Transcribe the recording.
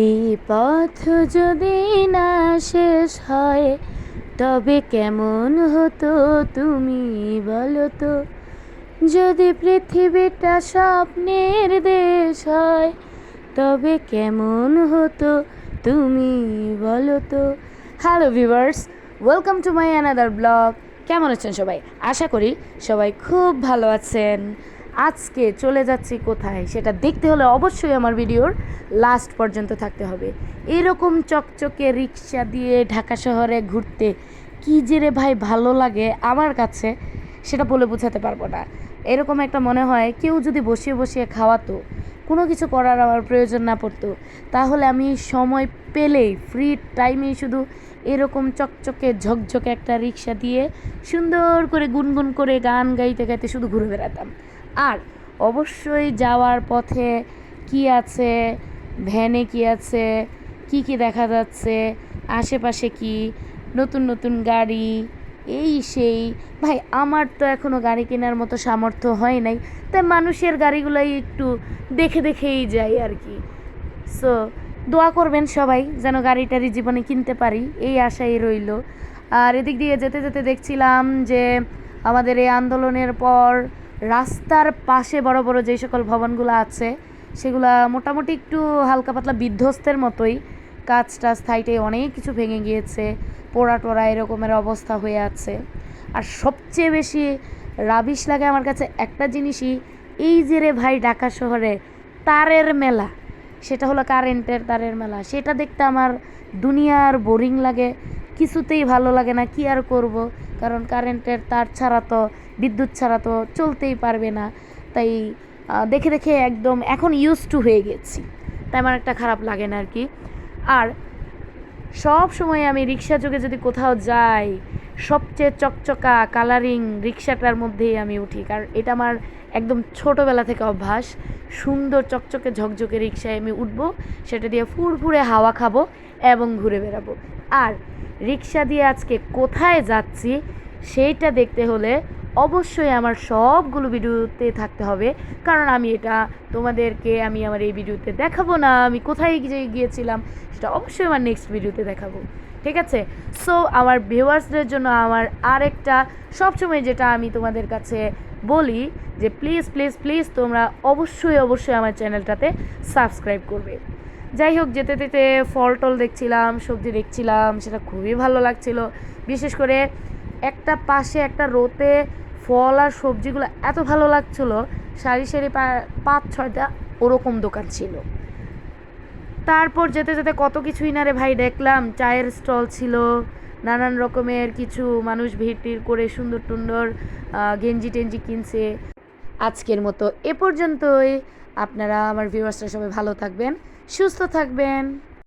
এই পথ যদি না শেষ হয়, তবে কেমন হতো তুমি বলো তো? যদি পৃথিবীটা স্বপ্নের দেশ হয়, তবে কেমন হতো তুমি বলো তো? Hello viewers welcome to my another blog কেমন আছেন সবাই? আশা করি সবাই খুব ভালো আছেন। আজকে চলে যাচ্ছি কোথায় সেটা দেখতে হলে অবশ্যই আমার ভিডিওর লাস্ট পর্যন্ত থাকতে হবে। এরকম চকচকে রিক্সা দিয়ে ঢাকা শহরে ঘুরতে কী যে রে ভাই ভালো লাগে আমার কাছে সেটা বলে বোঝাতে পারব না। এরকম একটা মনে হয় কেউ যদি বসিয়ে বসিয়ে খাওয়াতো, কোনো কিছু করার আমার প্রয়োজন না পড়তো, তাহলে আমি সময় পেলেই ফ্রি টাইমেই শুধু এরকম চকচকে ঝকঝকে একটা রিক্সা দিয়ে সুন্দর করে গুনগুন করে গান গাইতে গাইতে শুধু ঘুরে বেড়াতাম। আর অবশ্যই যাওয়ার পথে কি আছে, ভ্যানে কি আছে, কি কি দেখা যাচ্ছে, আশেপাশে কি, নতুন নতুন গাড়ি, এই সেই। ভাই, আমার তো এখনও গাড়ি কেনার মতো সামর্থ্য হয় নাই, তাই মানুষের গাড়িগুলোই একটু দেখে দেখেই যাই আর কি। সো দোয়া করবেন সবাই যেন গাড়ি টাড়ি জীবনে কিনতে পারি, এই আশাই রইল। আর এদিক দিয়ে যেতে যেতে দেখছিলাম যে আমাদের এই আন্দোলনের পর রাস্তার পাশে বড় বড় যেই সকল ভবনগুলো আছে, সেগুলা মোটামুটি একটু হালকা পাতলা বিধ্বস্তের মতোই। কাজ টাজ সাইটে অনেক কিছু ভেঙে গিয়েছে, পোড়া টোড়া এরকমের অবস্থা হয়ে আছে। আর সবচেয়ে বেশি রাবিশ লাগে আমার কাছে একটা জিনিসই, এই যে রে ভাই ঢাকা শহরে তারের মেলা, সেটা হলো কারেন্টের তারের মেলা। সেটা দেখতে আমার দুনিয়ার বোরিং লাগে, কিছুতেই ভালো লাগে না, কি আর করব? কারণ কারেন্টের তার ছাড়া তো বিদ্যুৎ ছাড়া তো চলতেই পারবে না। তাই দেখে দেখে একদম এখন ইউজ টু হয়ে গেছি। তাই আমার একটা খারাপ লাগে না আর কি আর সব সময় আমি রিক্সা যোগে যদি কোথাও যাই, সবচেয়ে চকচকা কালারিং রিক্সাটার মধ্যেই আমি উঠি। কারণ এটা আমার একদম ছোটোবেলা থেকে অভ্যাস। সুন্দর চকচকে ঝকঝকে রিক্সায় আমি উঠবো, সেটা দিয়ে ফুরফুরে হাওয়া খাব এবং ঘুরে বেড়াবো। আর রিক্সা দিয়ে আজকে কোথায় যাচ্ছি, সেইটা দেখতে হলে অবশ্যই আমার সবগুলো ভিডিওতে থাকতে হবে। কারণ আমি এটা তোমাদেরকে, আমি আমার এই ভিডিওতে দেখাবো না, আমি কোথায় গিয়ে গিয়েছিলাম, সেটা অবশ্যই আমার নেক্সট ভিডিওতে দেখাবো। ঠিক আছে? সো আমার ভিউয়ার্সদের জন্য আমার আরেকটা, সবসময় যেটা আমি তোমাদের কাছে বলি যে প্লিজ প্লিজ প্লিজ তোমরা অবশ্যই অবশ্যই আমার চ্যানেলটাতে সাবস্ক্রাইব করবে। যাই হোক, যেতে যেতে ফল টল দেখছিলাম, সবজি দেখছিলাম, সেটা খুবই ভালো লাগছিল। বিশেষ করে একটা পাশে একটা রোতে ফল আর সবজিগুলো এত ভালো লাগছিল, সারি সারি পাঁচ ছয়টা ওরকম দোকান ছিল। তারপর যেতে যেতে কত কিছুই না রে ভাই, দেখলাম চায়ের স্টল ছিল, নানান রকমের কিছু মানুষ ভিড় করে সুন্দর টুন্দর গেঞ্জি টেঞ্জি কিনছে। আজকের মতো এ পর্যন্তই। আপনারা আমার ভিউয়ার্সরা সবাই ভালো থাকবেন, সুস্থ থাকবেন।